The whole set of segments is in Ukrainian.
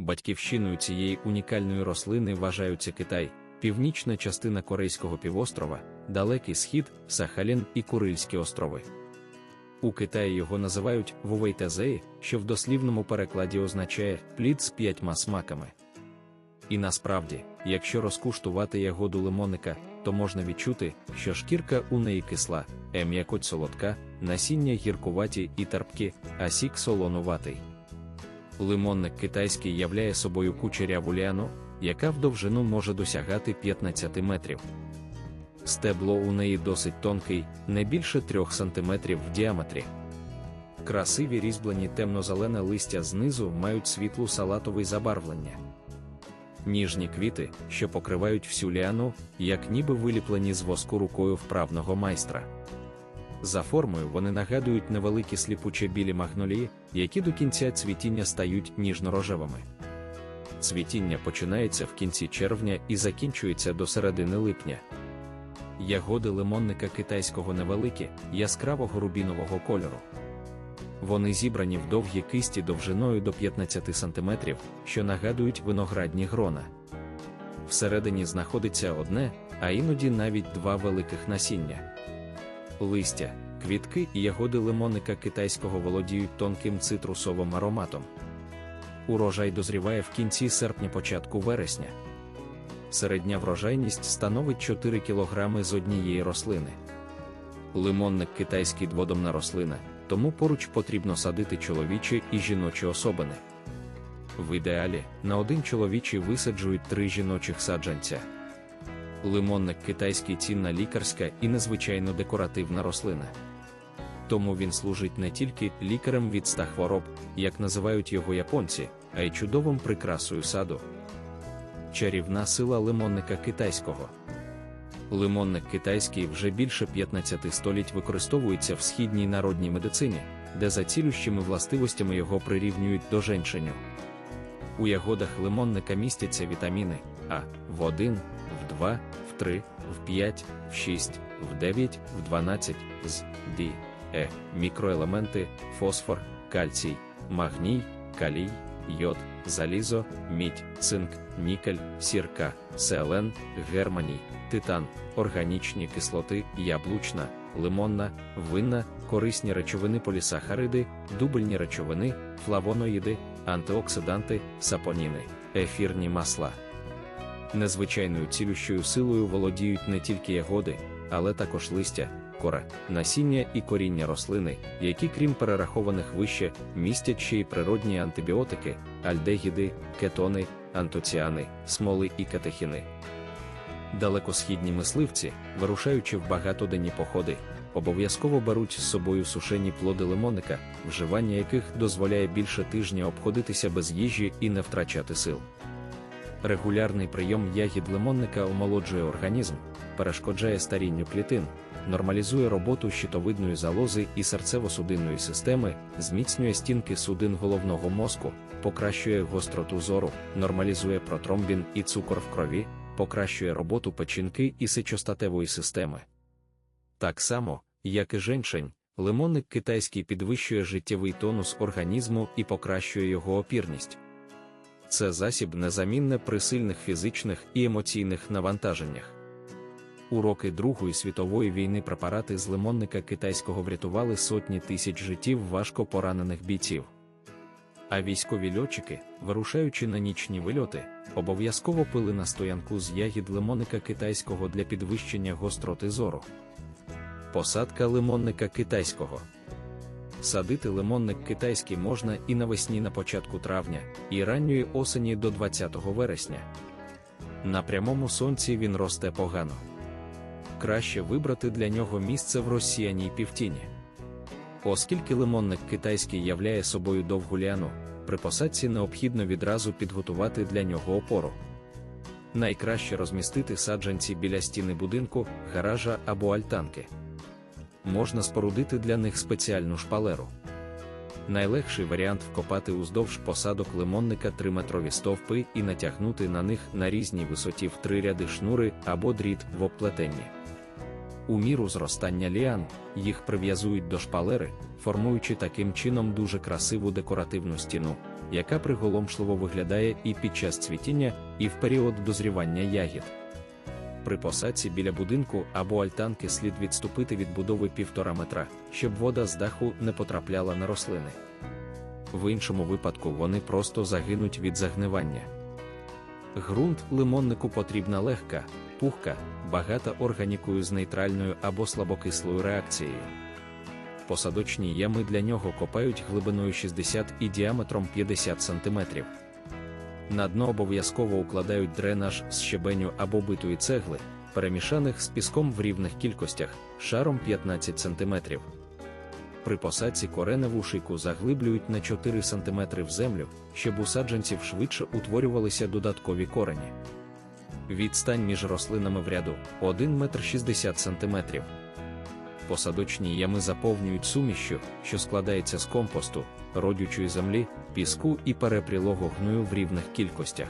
Батьківщиною цієї унікальної рослини вважаються Китай, північна частина Корейського півострова, Далекий Схід, Сахалін і Курильські острови. У Китаї його називають вувейтезеї, що в дослівному перекладі означає плід з п'ятьма смаками. І насправді, якщо розкуштувати ягоду лимонника, то можна відчути, що шкірка у неї кисла, е м'якоть солодка, насіння гіркуваті і терпкі, а сік солонуватий. Лимонник китайський являє собою кучеряву ліану, яка в довжину може досягати 15 метрів. Стебло у неї досить тонкий, не більше 3 см в діаметрі. Красиві різьблені темно-зелене листя знизу мають світлу салатовий забарвлення. Ніжні квіти, що покривають всю ліану, як ніби виліплені з воску рукою вправного майстра. За формою вони нагадують невеликі сліпуче білі магнолії, які до кінця цвітіння стають ніжно-рожевими. Цвітіння починається в кінці червня і закінчується до середини липня. Ягоди лимонника китайського невеликі, яскравого рубінового кольору. Вони зібрані в довгі кисті довжиною до 15 см, що нагадують виноградні грона. Всередині знаходиться одне, а іноді навіть два великих насіння. Листя, квітки і ягоди лимонника китайського володіють тонким цитрусовим ароматом. Урожай дозріває в кінці серпня-початку вересня. Середня врожайність становить 4 кг з однієї рослини. Лимонник китайський дводомна рослина, тому поруч потрібно садити чоловічі і жіночі особини. В ідеалі на один чоловічий висаджують три жіночих саджанця. Лимонник китайський цінна лікарська і незвичайно декоративна рослина. Тому він служить не тільки лікарем від ста хвороб, як називають його японці, а й чудовим прикрасою саду. Чарівна сила лимонника китайського. Лимонник китайський вже більше 15 століть використовується в східній народній медицині, де за цілющими властивостями його прирівнюють до женшеню. У ягодах лимонника містяться вітаміни А в 1, в 2, в 3, в 5, в 6, в 9, в 12, з Д, Е, мікроелементи, фосфор, кальцій, магній, калій, йод, залізо, мідь, цинк, нікель, сірка, селен, германій, титан, органічні кислоти, яблучна, лимонна, винна, корисні речовини полісахариди, дубельні речовини, флавоноїди, антиоксиданти, сапоніни, ефірні масла. Незвичайною цілющою силою володіють не тільки ягоди, але також листя, кора, насіння і коріння рослини, які, крім перерахованих вище, містять ще й природні антибіотики, альдегіди, кетони, антоціани, смоли і катехіни. Далекосхідні мисливці, вирушаючи в багатоденні походи, обов'язково беруть з собою сушені плоди лимонника, вживання яких дозволяє більше тижня обходитися без їжі і не втрачати сил. Регулярний прийом ягід лимонника омолоджує організм, перешкоджає старінню клітин, нормалізує роботу щитовидної залози і серцево-судинної системи, зміцнює стінки судин головного мозку, покращує гостроту зору, нормалізує протромбін і цукор в крові, покращує роботу печінки і сечостатевої системи. Так само, як і женшень, лимонник китайський підвищує життєвий тонус організму і покращує його опірність. Це засіб незамінне при сильних фізичних і емоційних навантаженнях. У роки Другої світової війни препарати з лимонника китайського врятували сотні тисяч життів важко поранених бійців. А військові льотчики, вирушаючи на нічні вильоти, обов'язково пили настоянку з ягід лимонника китайського для підвищення гостроти зору. Посадка лимонника китайського. Садити лимонник китайський можна і навесні на початку травня, і ранньої осені до 20 вересня. На прямому сонці він росте погано. Краще вибрати для нього місце в розсіяній півтіні. Оскільки лимонник китайський являє собою довгу ліану, при посадці необхідно відразу підготувати для нього опору. Найкраще розмістити саджанці біля стіни будинку, гаража або альтанки. Можна спорудити для них спеціальну шпалеру. Найлегший варіант вкопати уздовж посадок лимонника 3-метрові стовпи і натягнути на них на різній висоті в три ряди шнури або дріт в обплетенні. У міру зростання ліан їх прив'язують до шпалери, формуючи таким чином дуже красиву декоративну стіну, яка приголомшливо виглядає і під час цвітіння, і в період дозрівання ягід. При посадці біля будинку або альтанки слід відступити від будови півтора метра, щоб вода з даху не потрапляла на рослини. В іншому випадку вони просто загинуть від загнивання. Грунт лимоннику потрібна легка, пухка, багата органікою з нейтральною або слабокислою реакцією. Посадочні ями для нього копають глибиною 60 і діаметром 50 см. На дно обов'язково укладають дренаж з щебеню або битої цегли, перемішаних з піском в рівних кількостях, шаром 15 см. При посадці кореневу шийку заглиблюють на 4 см в землю, щоб у саджанців швидше утворювалися додаткові корені. Відстань між рослинами в ряду 1 метр 60 см. Посадочні ями заповнюють сумішю, що складається з компосту, родючої землі, піску і перепрілого гною в рівних кількостях.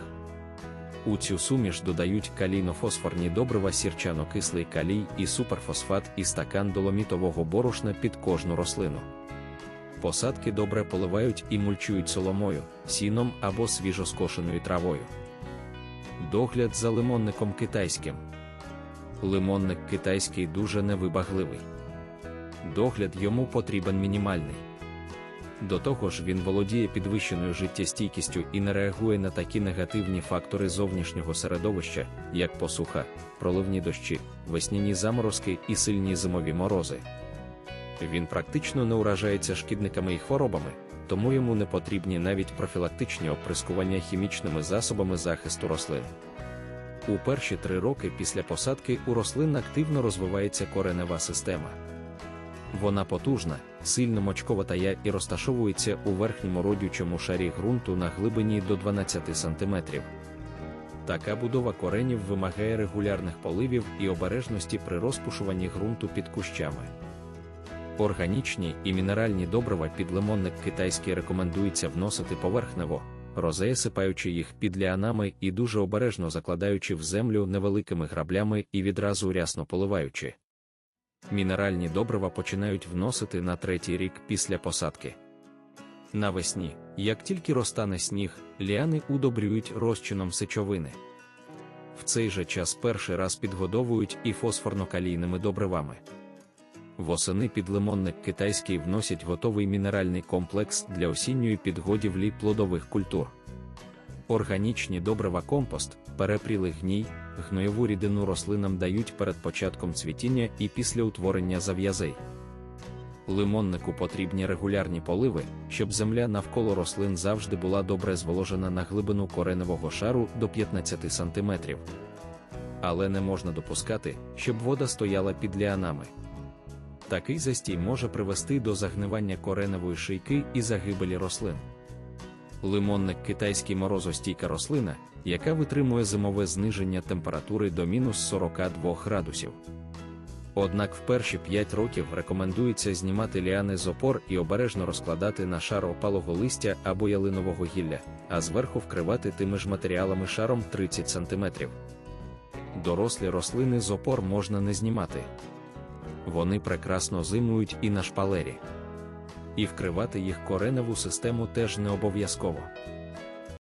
У цю суміш додають калійно-фосфорні добрива сірчано-кислий калій і суперфосфат і стакан доломітового борошна під кожну рослину. Посадки добре поливають і мульчують соломою, сіном або свіжоскошеною травою. Догляд за лимонником китайським. Лимонник китайський дуже невибагливий. Догляд йому потрібен мінімальний. До того ж, він володіє підвищеною життєстійкістю і не реагує на такі негативні фактори зовнішнього середовища, як посуха, проливні дощі, весняні заморозки і сильні зимові морози. Він практично не уражається шкідниками і хворобами, тому йому не потрібні навіть профілактичні оприскування хімічними засобами захисту рослин. У перші три роки після посадки у рослин активно розвивається коренева система. Вона потужна, сильно мочковата і розташовується у верхньому родючому шарі ґрунту на глибині до 12 см. Така будова коренів вимагає регулярних поливів і обережності при розпушуванні ґрунту під кущами. Органічні і мінеральні добрива під лимонник китайський рекомендується вносити поверхнево, розеясипаючи їх під ліанами і дуже обережно закладаючи в землю невеликими граблями і відразу рясно поливаючи. Мінеральні добрива починають вносити на третій рік після посадки. Навесні, як тільки розтане сніг, ліани удобрюють розчином сечовини. В цей же час перший раз підгодовують і фосфорно-калійними добривами. Восени під лимонник китайський вносять готовий мінеральний комплекс для осінньої підгодівлі плодових культур. Органічні добрива компост, перепрілий гній, гноєву рідину рослинам дають перед початком цвітіння і після утворення зав'язей. Лимоннику потрібні регулярні поливи, щоб земля навколо рослин завжди була добре зволожена на глибину кореневого шару до 15 см. Але не можна допускати, щоб вода стояла під ліанами. Такий застій може привести до загнивання кореневої шийки і загибелі рослин. Лимонник китайський морозостійка рослина, яка витримує зимове зниження температури до мінус 42 градусів. Однак в перші 5 років рекомендується знімати ліани з опор і обережно розкладати на шар опалого листя або ялинового гілля, а зверху вкривати тими ж матеріалами шаром 30 см. Дорослі рослини з опор можна не знімати. Вони прекрасно зимують і на шпалері. І вкривати їх кореневу систему теж не обов'язково.